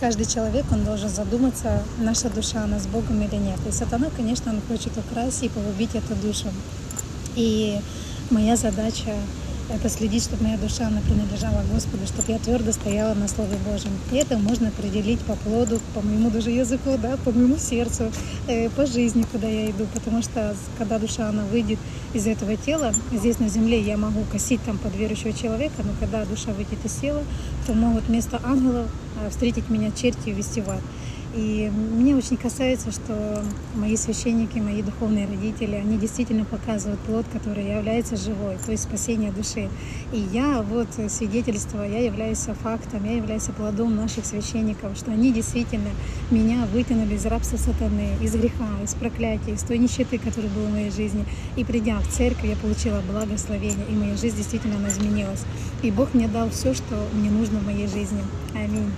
каждый человек, он должен задуматься, наша душа, она с Богом или нет. И сатана, конечно, он хочет украсть и погубить эту душу. И моя задача это следить, чтобы моя душа она принадлежала Господу, чтобы я твердо стояла на Слове Божьем. И это можно определить по плоду, по моему даже языку, да, по моему сердцу, э, по жизни, куда я иду. Потому что когда душа она выйдет из этого тела, здесь на земле я могу косить там под верующего человека, но когда душа выйдет из тела, то могут вместо ангелов э, встретить меня черти и вести в ад. И мне очень касается, что мои священники, мои духовные родители, они действительно показывают плод, который является живой, то есть спасение души. И я вот свидетельство, я являюсь фактом, я являюсь плодом наших священников, что они действительно меня вытянули из рабства сатаны, из греха, из проклятия, из той нищеты, которая была в моей жизни. И придя в церковь, я получила благословение, и моя жизнь действительно она изменилась. И Бог мне дал все, что мне нужно в моей жизни. Аминь.